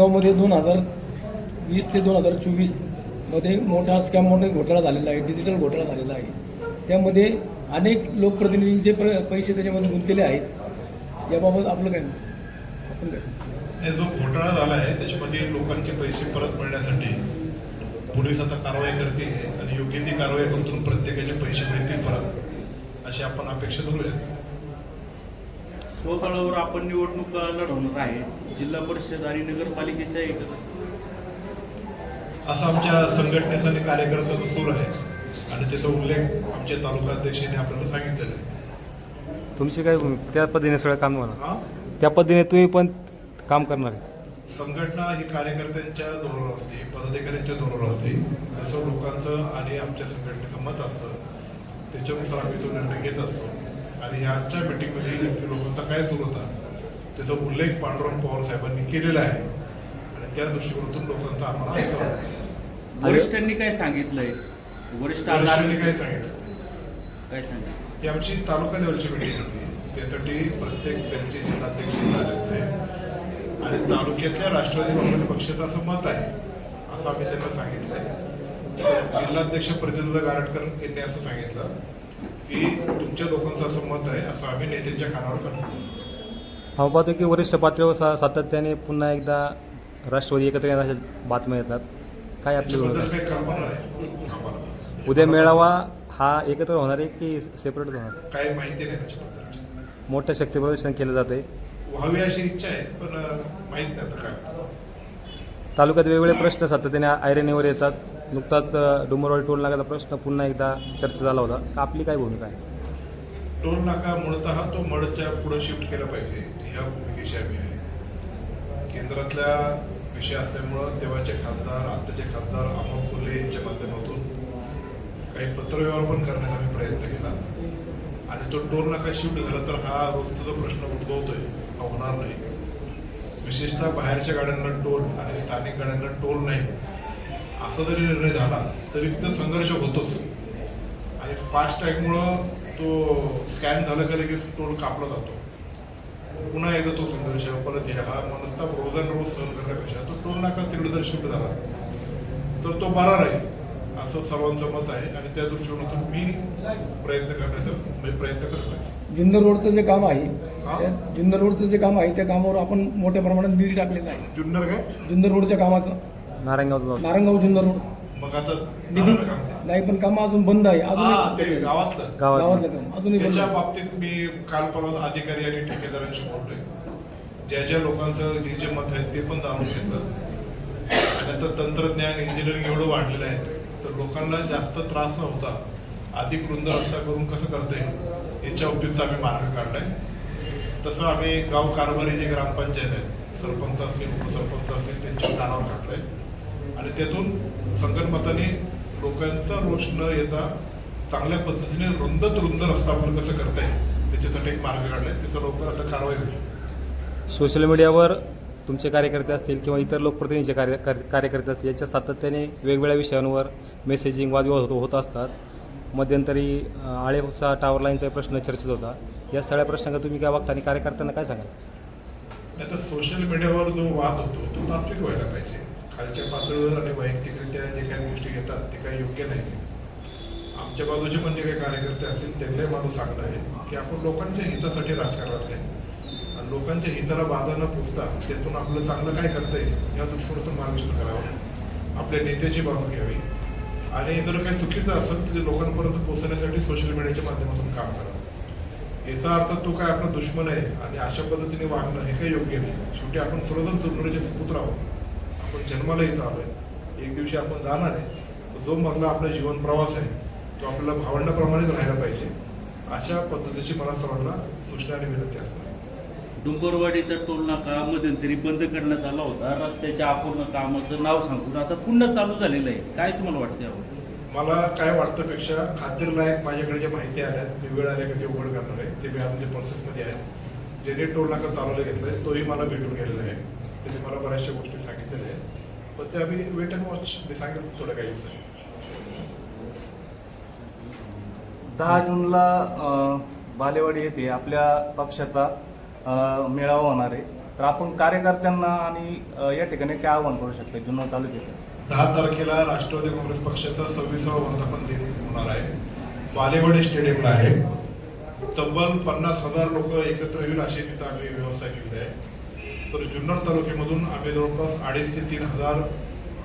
नऊमध्ये दोन हजार वीस ते दोन हजार चोवीसमध्ये मोठा स्कॅम मोठा घोटाळा झालेला आहे. डिजिटल घोटाळा झालेला आहे. त्यामध्ये अनेक लोकप्रतिनिधींचे प्र पैसे त्याच्यामध्ये गुंतलेले आहेत. याबाबत आपलं काय आपण काय हे जो घोटाळा झाला आहे त्याच्यामध्ये लोकांचे पैसे परत मिळण्यासाठी पोलीस आता कारवाई करते आणि योग्य ती कारवाई करून प्रत्येकाचे पैसे मिळतील परत अशी आपण अपेक्षा धरूयात. स्वबळावर आपण निवडणुका लढवणार आहे. जिल्हा परिषद आणि नगरपालिकेच्या एकत्र असं आमच्या संघटनेचा आणि कार्यकर्त्याचा सूर आहे. आणि त्याचा उल्लेख आमच्या तालुका अध्यक्षांनी आपल्याला सांगितलेला आहे. तुमची काय भूमिका? त्या पद्धतीने सगळं काम होणार? हा? त्या पद्धतीने तुम्ही पण काम करणार आहे. संघटना ही कार्यकर्त्यांच्या जोरावर असते पदाधिकाऱ्यांच्या जोरावर असते. जसं लोकांचं आणि आमच्या संघटनेचं मत असतं त्याच्यानुसार आम्ही तो निर्णय घेत असतो. आणि आजच्या मिटिंगमध्ये नेमकी लोकांचा काय सुरू होता त्याचा उल्लेख पांडुरंग पवार साहेबांनी केलेला आहे. आणि त्या दृष्टिकोनातून लोकांचा आम्हाला. वरिष्ठांनी काय सांगितलंय? वरिष्ठ वरिष्ठांनी काय सांगितलं? काय सांगितलं? ही आमची तालुका लेवलची मिटिंग होती. त्यासाठी प्रत्येक सेलचे जिल्हाध्यक्ष होते आणि तालुक्यातल्या राष्ट्रवादी काँग्रेस पक्षाचं असं मत आहे असं आम्ही त्यांना सांगितलंय. जिल्हाध्यक्ष प्रतिनिधी गारटकर यांनी असं सांगितलं. की तुमच्या लोकांचं असं मत आहे असं आम्ही नेत्यांच्या कानावर करतो आपण पाहतो की वरिष्ठ पातळीवर सा सातत्याने पुन्हा एकदा राष्ट्रवादी एकत्र येण्याच्या बातम्या येतात. काय आपली भूमिका त्याच्याबद्दल आहे? काही कल्पना नाही. आम्हाला उद्या मेळावा हा एकत्र होणार आहे की सेपरेट होणार? काही माहिती नाही त्याच्याबद्दल. मोठं शक्ती प्रदर्शन केलं जात आहे व्हावी अशी इच्छा आहे पण अं, माहीत नाही आता काय. तालुक्यात वेगवेगळे प्रश्न सातत्याने आयरनीवर येतात. नुकताच अ, टोल नाक्याचा प्रश्न पुन्हा एकदा चर्चा झाला होता. तर आपली काय भूमिका आहे? टोल नाका मूळतः तो मडच्या पुढे शिफ्ट केला पाहिजे. ह्या भूमिकेशी आम्ही आहे. केंद्रातल्या विषय असल्यामुळं तेव्हाचे खासदार आत्ताचे खासदार अमोल कोल्हे यांच्या माध्यमातून काही पत्रव्यवहार पण करण्याचा आम्ही प्रयत्न केला. आणि तो टोल नाका शिफ्ट झाला तर हा रोजचा जो प्रश्न उद्भवतोय हा होणार नाही. विशेषतः बाहेरच्या गाड्यांना टोल आणि स्थानिक गाड्यांना टोल नाही. असा जरी निर्णय झाला तरी तिथं संघर्ष होतोच. आणि फास्ट टॅगमुळं तो स्कॅन झालं का लगेच टोल कापला जातो. पुन्हा एकदा तो संघर्ष परत येईल हा मनस्ताप रोजन रोज सहन करण्यापेक्षा तो टोल नाका तिकडे जर शिफ्ट झाला. तर तो बरा राहील असं सर्वांचं मत आहे. आणि त्या दृष्टिकोनातून मी प्रयत्न करण्याचा म्हणजे प्रयत्न करत आहे. जुन्नर रोडचं जे काम आहे जुन्नर रोडचं जे काम आहे त्या कामावर आपण मोठ्या प्रमाणात निधी टाकलेला आहे. जुन्नर काय? जुन्नर रोडच्या कामाचं. नारायणगाव नारायणगाव जुन्नर रोड. मग आता निधी? झालं का? नाही पण काम अजून बंद आहे. हा, अजून ते गावातलं. गावात गावातलं काम. अजूनही बंद त्याच्या आहे. बाबतीत मी काल परवा अधिकारी आणि ठेकेदारांशी बोललोय ज्या ज्या लोकांचं जे जे मत आहे ते पण जाणून घेतलं. आणि आता तंत्रज्ञान इंजिनिअरिंग एवढं वाढलेलं आहे तर लोकांना जास्त त्रास न होता अधिक रुंद रस्ता करून कसं करता येईल याच्या बाबतीतचा आम्ही मार्ग काढलाय. तसं आम्ही गाव कारभारी जे ग्रामपंचायत आहेत सरपंच असेल उपसरपंच असेल त्यांच्या कानावर घातलंय आणि त्यातून संगणमताने लोकांचा रोष न येता चांगल्या पद्धतीने रुंदत रुंद रस्ता आपण कसं करता येईल त्याच्यासाठी एक मार्ग काढलाय. त्याचा लवकर आता कारवाई होईल. सोशल मीडियावर तुमचे कार्यकर्ते असतील किंवा इतर लोकप्रतिनिधीचे कार्य कार्य- कार्यकर्ते असतील याच्या सातत्याने वेगवेगळ्या विषयांवर मेसेजिंग वादविवाद होत होत असतात. मध्यंतरी अ, आळेचा टावर लाईनचा प्रश्न चर्चेत होता. या सगळ्या प्रश्नांना तुम्ही काय वागता आणि कार्यकर्त्यांना काय सांगाल? तर सोशल मीडियावर जो वाद होतो तो तात्विक व्हायला पाहिजे. खालच्या पातळीवर आणि वैयक्तिकरित्या जे काही गोष्टी घेतात ते काही योग्य नाही. आमच्या बाजूचे पण जे काही कार्यकर्ते असतील त्यांनाही माझं सांगणं आहे की आपण लोकांच्या हितासाठी राजकारणात आहे. आणि लोकांच्या हिताला बाधा न पोचता त्यातून आपलं चांगलं काय करता येईल या दृष्टिकोनातून मार्गदर्शन करावं. आपल्या नेत्याची बाजू घ्यावी. आणि जर काही चुकीचं असेल तर ते लोकांपर्यंत पोहोचण्यासाठी सोशल मीडियाच्या माध्यमातून काम करावं याचा अर्थ तो काय आपला दुश्मन आहे आणि अशा पद्धतीने वागणं हे काही योग्य नाही. शेवटी आपण सर्वजण तरुणाचे सुपुत्र आहोत. आपण जन्माला येतो आलोय. एक दिवशी आपण जाणार आहे. जो मधला आपला जीवन प्रवास आहे तो आपल्याला भावंडाप्रमाणेच राहायला पाहिजे. अशा पद्धतीची मला सर्वांना सूचना आणि विनंती असणार डुंगरवाडीचा टोल नाका मध्यंतरी बंद करण्यात आला होता. रस्त्याच्या अपूर्ण कामाचं नाव सांगून आता पुन्हा चालू झालेलं आहे. काय तुम्हाला वाटतं यावर? मला काय वाटतं पेक्षा खात्री लायक माझ्याकडे ज्या माहिती आल्या मी वेळ आल्या का ते उघड करणार आहे. ते मी ते प्रोसेसमध्ये आहे. ज्याने टोल नाका चालवलं घेतलंय तोही मला भेटून गेलेला आहे. त्याने मला बऱ्याचशा गोष्टी सांगितलेल्या आहेत. पण ते आम्ही वेट अँड वॉच मी सांगेल थोड्या काही दहा जूनला बालेवाडी येथे आपल्या पक्षाचा मेळावा होणार आहे. तर आपण कार्यकर्त्यांना आणि या ठिकाणी काय आव्हान करू शकतो जुन्नर तालुक्यात दहा तारखेला राष्ट्रवादी काँग्रेस पक्षाचा सव्वीसावा वर्धापन दिन होणार आहे. बालेवाडी स्टेडियमला आहे. तब्बल पन्नास हजार लोक एकत्र येऊन अशी तिथं आम्ही व्यवस्था केली आहे. तर जुन्नर तालुक्यामधून आम्ही जवळपास अडीच ते तीन हजार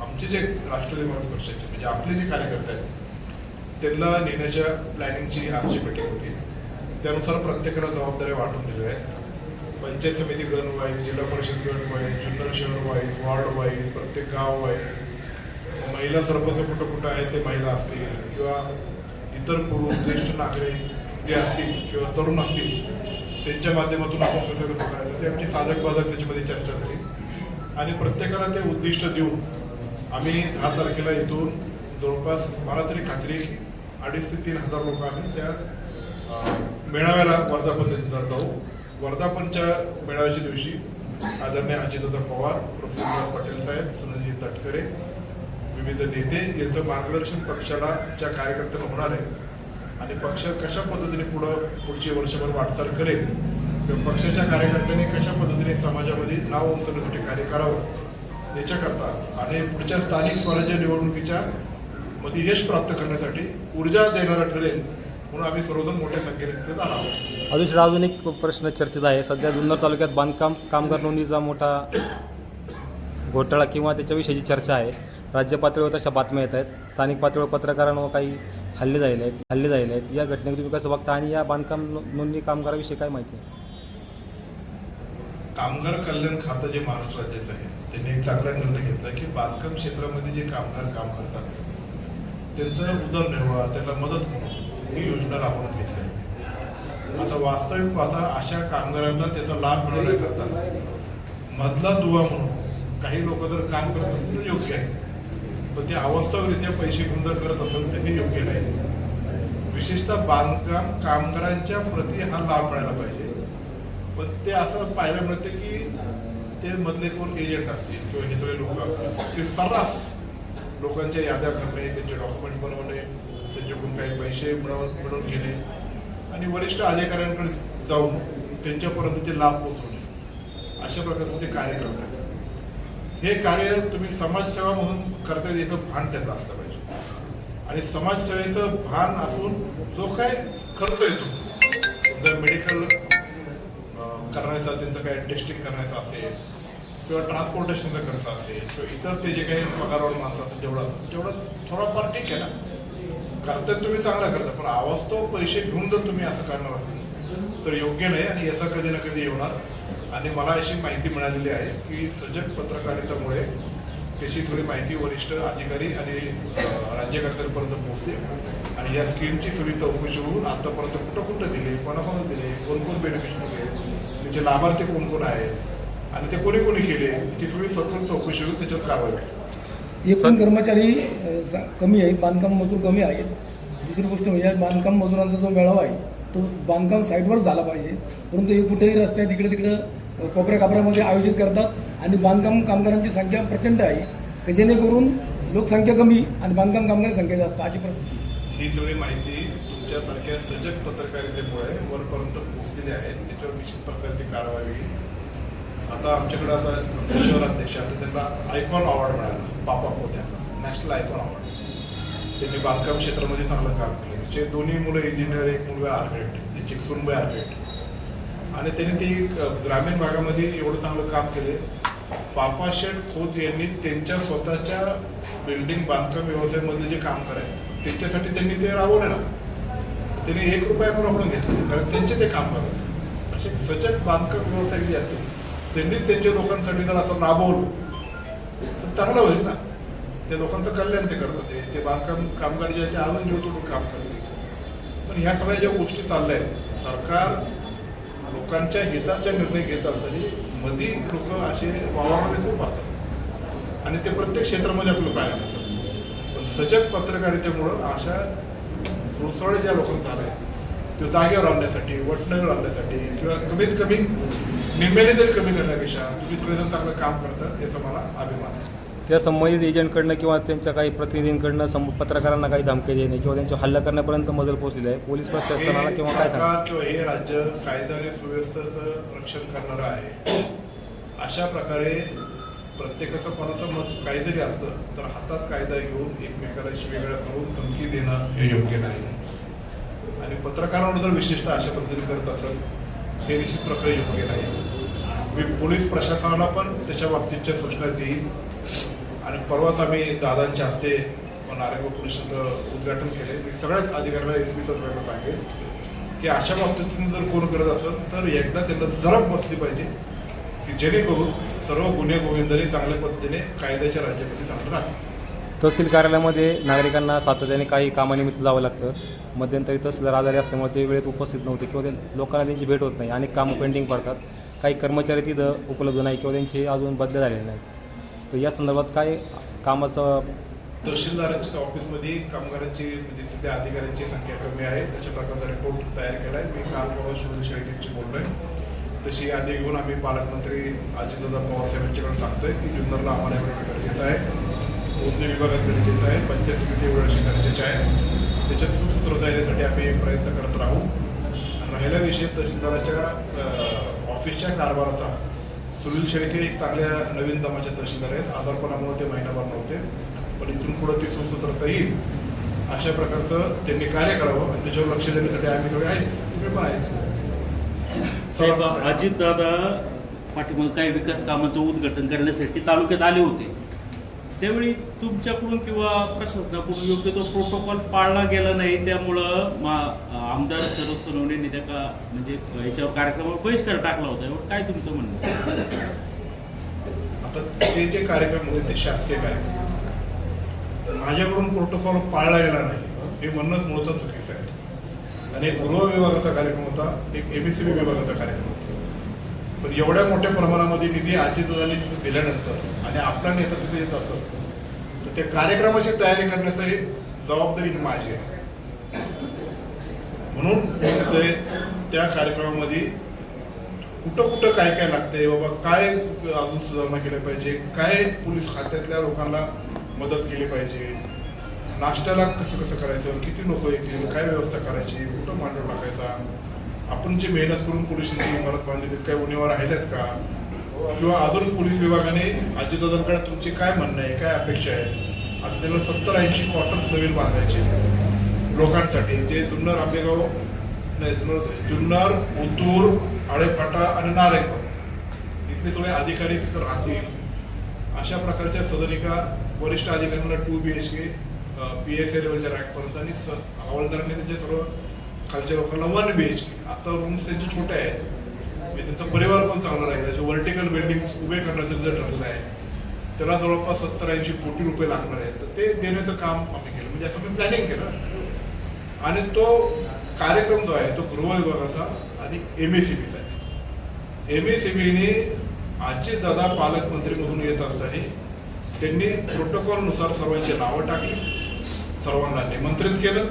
आमचे जे राष्ट्रवादी काँग्रेस पक्षाचे म्हणजे आपले जे कार्यकर्ते आहेत त्यांना नेण्याच्या प्लॅनिंगची आजची बैठक होती त्यानुसार प्रत्येकाला जबाबदाऱ्या वाटून दिल्या आहेत. पंचायत समिती गण वाईज जिल्हा परिषद गण वाईज जुन्नर शहर वाईज वार्ड वाईज प्रत्येक गाव वाईज महिला सरपंच कुठं कुठं आहेत ते महिला असतील किंवा इतर पुरुष ज्येष्ठ नागरिक जे असतील किंवा तरुण असतील त्यांच्या माध्यमातून आपण कसं कसं करायचं ते आमची साधक बाधक त्याच्यामध्ये चर्चा झाली. आणि प्रत्येकाला ते उद्दिष्ट देऊन आम्ही दहा तारखेला इथून जवळपास मला तरी खात्री की अडीच ते तीन हजार लोक आम्ही त्या मेळाव्याला वर्धापन दिनाला जाऊ वर्धापनच्या मेळाव्याच्या दिवशी आदरणीय अजितदादा पवार प्रफुल्ल पटेल साहेब सुनीलजी तटकरे विविध नेते यांचं मार्गदर्शन पक्षाला च्या कार्यकर्त्यांना होणार आहे आणि पक्ष कशा पद्धतीने पुढं पुढची वर्षभर वाटचाल करेल? किंवा पक्षाच्या कार्यकर्त्यांनी कशा पद्धतीने समाजामध्ये नाव उंचवण्यासाठी कार्य करावं? याच्याकरता आणि पुढच्या स्थानिक स्वराज्य निवडणुकीच्या मध्ये यश प्राप्त करण्यासाठी ऊर्जा देणारं ठरेल म्हणून आम्ही सर्वजण मोठ्या संख्येने तिथे जाणार आहोत. अजून अजून एक प्रश्न चर्चेत आहे. सध्या जुन्नर तालुक्यात बांधकाम कामगार नोंदणीचा मोठा घोटाळा किंवा त्याच्याविषयीची चर्चा आहे. राज्य पातळीवर तशा बातम्या येत आहेत. स्थानिक पातळीवर पत्रकारांवर काही हल्ले झालेले आहेत हल्ले झालेले आहेत. या घटनेकडे तुम्ही कसं बघता आणि या बांधकाम नोंदणी कामगाराविषयी काय माहिती आहे? कामगार कल्याण खातं जे महाराष्ट्र राज्याचं आहे त्यांनी एक चांगला निर्णय घेतला की बांधकाम क्षेत्रामध्ये जे कामगार काम करतात त्यांचं उदरनिर्वाह त्यांना मदत होणं ही योजना राबवण्यात घेतली आहे. आता वास्तविक पाहता अशा कामगारांना त्याचा लाभ मिळवण्याकरता मधला दुवा म्हणून काही लोक जर काम करत असतील तर योग्य आहे. पण ते अवस्थावरित्या पैसे घेऊन करत असेल तर हे योग्य नाही. विशेषतः बांधकाम कामगारांच्या प्रती हा लाभ मिळायला पाहिजे. पण ते असं पाहायला मिळतं की ते मधले कोण एजंट असतील किंवा हे सगळे लोक असतील ते सर्रास लोकांच्या याद्या करणे त्यांचे डॉक्युमेंट बनवणे त्यांच्याकडून काही पैसे मिळवून मिळवून घेणे आणि वरिष्ठ अधिकाऱ्यांकडे जाऊन त्यांच्यापर्यंत ते लाभ पोहोचवणे. अशा प्रकारचं ते कार्य करतात. हे कार्य तुम्ही समाजसेवा म्हणून करता याचं भान त्यांना असलं पाहिजे. आणि समाजसेवेचं भान असून जो काय खर्च येतो जर मेडिकल करण्याचा त्यांचं काय टेस्टिंग करण्याचं असेल किंवा ट्रान्सपोर्टेशनचा खर्च असेल किंवा इतर ते जे काही पगारवर माणसं असतात जेवढं असतात तेवढं थोडाफार ठीक आहे ना. करतात तुम्ही चांगला करता पण आवाज तो पैसे घेऊन जर तुम्ही असं करणार असेल तर योग्य नाही आणि याचा कधी ना कधी येणार आणि मला अशी माहिती मिळालेली आहे की सजग पत्रकारितामुळे त्याची थोडी माहिती वरिष्ठ अधिकारी आणि राज्यकर्त्यांपर्यंत पोहोचते आणि या स्कीमची थोडी चौकशी होऊन आतापर्यंत कुठं कुठं दिले कोणाकोणा दिले कोण कोण बेनिफिशरी त्याचे लाभार्थी कोण कोण आहेत आणि ते कोणी कोणी केले ती थोडी सखोल चौकशी होऊन त्याच्यावर कारवाई एकूण कर्मचारी कमी आहेत बांधकाम मजूर कमी आहेत. दुसरी गोष्ट म्हणजे बांधकाम मजुरांचा जो मेळावा आहे तो बांधकाम साईडवर झाला पाहिजे. परंतु हे कुठेही रस्त्यात इकडे तिकडं कोपऱ्या कापऱ्यामध्ये आयोजित करतात आणि बांधकाम कामगारांची संख्या प्रचंड आहे की जेणेकरून लोकसंख्या कमी आणि बांधकाम कामगार संख्या जास्त अशी परिस्थिती ही सगळी माहिती तुमच्यासारख्या सजग पत्रकारितेमुळे वरपर्यंत पोहोचलेली आहे. त्याच्यावर निश्चित प्रकारची कारवाई होईल. आता आमच्याकडे आता शहराध्यक्ष आता त्यांना आयकॉन अवॉर्ड मिळाला. बापा पोत्यांना नॅशनल आयकॉन अवॉर्ड. त्यांनी बांधकाम क्षेत्रामध्ये चांगलं काम केलं. त्याचे दोन्ही मुलं इंजिनियर एक मुलगा आर्किटेक्ट त्याची एक सुनबाई आर्किटेक्ट आणि त्यांनी ती ग्रामीण भागामध्ये एवढं चांगलं काम केले. पापाशेठ खोत यांनी त्यांच्या स्वतःच्या बिल्डिंग बांधकाम व्यवसायामध्ये जे काम करायचं त्यांच्यासाठी त्यांनी ते राबवले ना. त्यांनी एक रुपया पण आपण घेतले कारण त्यांचे ते काम करत असे सजग बांधकाम व्यवसाय जे असतील त्यांनीच त्यांच्या लोकांसाठी जर असं राबवलं तर चांगलं होईल ना. त्या लोकांचं कल्याण ते करतात ते ते बांधकाम कामगार जे आहेत ते अजून जीवतोडून काम करतील पण ह्या सगळ्या ज्या गोष्टी चालल्या आहेत सरकार लोकांच्या हिताचा निर्णय घेत असताना मधी लोक असे वावरामध्ये खूप असतात. आणि ते प्रत्येक क्षेत्रामध्ये आपलं पाहायला मिळतं. पण सजग पत्रकारितेमुळं अशा सुळसुळे ज्या लोकांना झालंय ते जागेवर आणण्यासाठी वटणीवर आणण्यासाठी किंवा कमीत कमी निम्म्याने जरी कमी करण्यापेक्षा तुम्ही सगळेजण चांगलं काम करतात याचा मला अभिमान आहे. त्या संबंधित एजंटकडनं किंवा त्यांच्या काही प्रतिनिधींकडनं सम पत्रकारांना काही धमकी देणे किंवा त्यांच्या हल्ला करण्यापर्यंत मजल पोहोचलेली आहे. पोलीस प्रशासनाला किंवा काय सांगा किंवा हे राज्य कायदा आणि सुव्यवस्थेचं रक्षण करणारं आहे अशा प्रकारे प्रत्येकाचं कोणाचं मत काहीतरी असतं तर हातात कायदा घेऊन एकमेकाला वेगळं करून धमकी देणं हे योग्य नाही. आणि पत्रकारांवर जर विशेषतः अशा पद्धतीने करत असेल हे निश्चित प्रकारे योग्य नाही. मी पोलीस प्रशासनाला पण त्याच्या बाबतीतच्या सूचना देईन. आणि परवाच आम्ही दादांच्या हस्ते नारायणगाव पोलीस उद्घाटन केले. मी सगळ्याच अधिकाऱ्याला एस पी सगळ्यांना सांगेल की अशा बाबतीत जर कोण करत असेल तर एकदा त्यांना जरब बसली पाहिजे की जेणेकरून सर्व गुन्हे गोविंदाने चांगल्या पद्धतीने कायद्याच्या राज्यामध्ये चांगलं राहतील. तहसील कार्यालयामध्ये नागरिकांना सातत्याने काही कामानिमित्त जावं लागतं. मध्यंतरी तहसीलदार आजारी असल्यामुळे ते वेळेत उपस्थित नव्हते किंवा ते लोकांना त्यांची भेट होत नाही. अनेक कामं पेंडिंग पडतात. काही कर्मचारी तिथं उपलब्ध नाही किंवा त्यांचे अजून बदल्या झालेले नाहीत. तर या संदर्भात काय कामाचं तहसीलदारांच्या ऑफिसमध्ये कामगारांची म्हणजे तिथे अधिकाऱ्यांची संख्या कमी आहे. त्याच्या प्रकारचा रिपोर्ट तयार केला आहे. मी काल परवा सुनील शेळकेंची आहे तशी यादी घेऊन आम्ही पालकमंत्री अजितदादा पवार साहेबांच्याकडे सांगतोय की जुन्नरला आम्हाला एवढं गरजेचं आहे. मोजणी विभागात गरजेचं आहे. पंचायत समिती एवढं गरजेचे आहे. त्याच्यात सुसूत्रता येण्यासाठी आम्ही प्रयत्न करत राहू. आणि राहिला विषय तहसीलदाराच्या ऑफिसच्या कारभाराचा. सुनील शेळके एक चांगल्या नवीन दमाच्या तहसीलदार आहेत. आजारपणामुळे ते महिनाभर नव्हते. पण इथून पुढे ते सुसूत्रता येईल. अशा प्रकारचं त्यांनी कार्य करावं आणि त्याच्यावर लक्ष देण्यासाठी आम्ही थोडे आहेच. तुम्ही पण आहेच. अजितदादा पाठीमागे काही विकास कामाचं उद्घाटन करण्यासाठी तालुक्यात आले होते. त्यावेळी तुमच्याकडून किंवा प्रशासनाकडून योग्य तो प्रोटोकॉल पाळला गेला नाही त्यामुळं मा आमदार शरद सोनवणेंनी त्या का म्हणजे याच्यावर कार्यक्रमावर बहिष्कार टाकला होता. यावर काय तुमचं म्हणणं आता ते जे कार्यक्रम होते ते शासकीय कार्यक्रम. माझ्याकडून प्रोटोकॉल पाळला गेला नाही. हे म्हणणंच मूळचं चुकीचं आहे. आणि एक गृह विभागाचा कार्यक्रम होता एक एबीसीबी विभागाचा कार्यक्रम होता. पण एवढ्या मोठ्या प्रमाणामध्ये निधी अजितदादांनी तिथे दिल्यानंतर आणि आपला नेता तिथे येत असत तर त्या कार्यक्रमाची तयारी करण्याचाही जबाबदारी ही माझी आहे. म्हणून त्या कार्यक्रमामध्ये कुठं कुठं काय काय लागतंय बाबा काय अजून सुधारणा केल्या पाहिजे काय पोलीस खात्यातल्या लोकांना मदत केली पाहिजे नाश्त्याला कसं कसं करायचं किती लोक येतील काय व्यवस्था करायची कुठं मांडव टाकायचा आपण जे मेहनत करून पोलिसांची इमारत बांधली त्यात काय उणीवा राहिल्यात का? किंवा अजून पोलीस विभागाने अजितदादांकडे तुमचे काय म्हणणं आहे काय अपेक्षा आहे? आता त्यांना सत्तर ऐंशी क्वार्टर्स नवीन बांधायचे लोकांसाठी. जे जुन्नर आंबेगाव नाही जुन्नर जुन्नर ओतूर आणि नारायणगाव इथले सगळे अधिकारी तिथं राहतील. अशा प्रकारच्या सदनिका वरिष्ठ अधिकाऱ्यांना two B H K P S A लेवलच्या रँकपर्यंत आणि स हवालदारांनी त्यांच्या सर्व खालच्या लोकांना वन बी एच के आता रूम्स त्यांचे छोटे आहेत. म्हणजे त्यांचा परिवार पण चांगला राहील. जे वर्टिकल बिल्डिंग उभे करण्याचं जर ठरलं आहे त्याला जवळपास सत्तर ऐंशी कोटी रुपये लागणार आहेत. तर ते देण्याचं काम आम्ही केलं. म्हणजे असं मी प्लॅनिंग केलं. आणि तो कार्यक्रम जो आहे तो गृह विभागाचा आणि एम एस सी बीचा आहे. एम एस सी बीने आजचे दादा पालकमंत्री म्हणून येत असताना त्यांनी प्रोटोकॉलनुसार सर्वांची नावं टाकली. सर्वांना निमंत्रित केलं.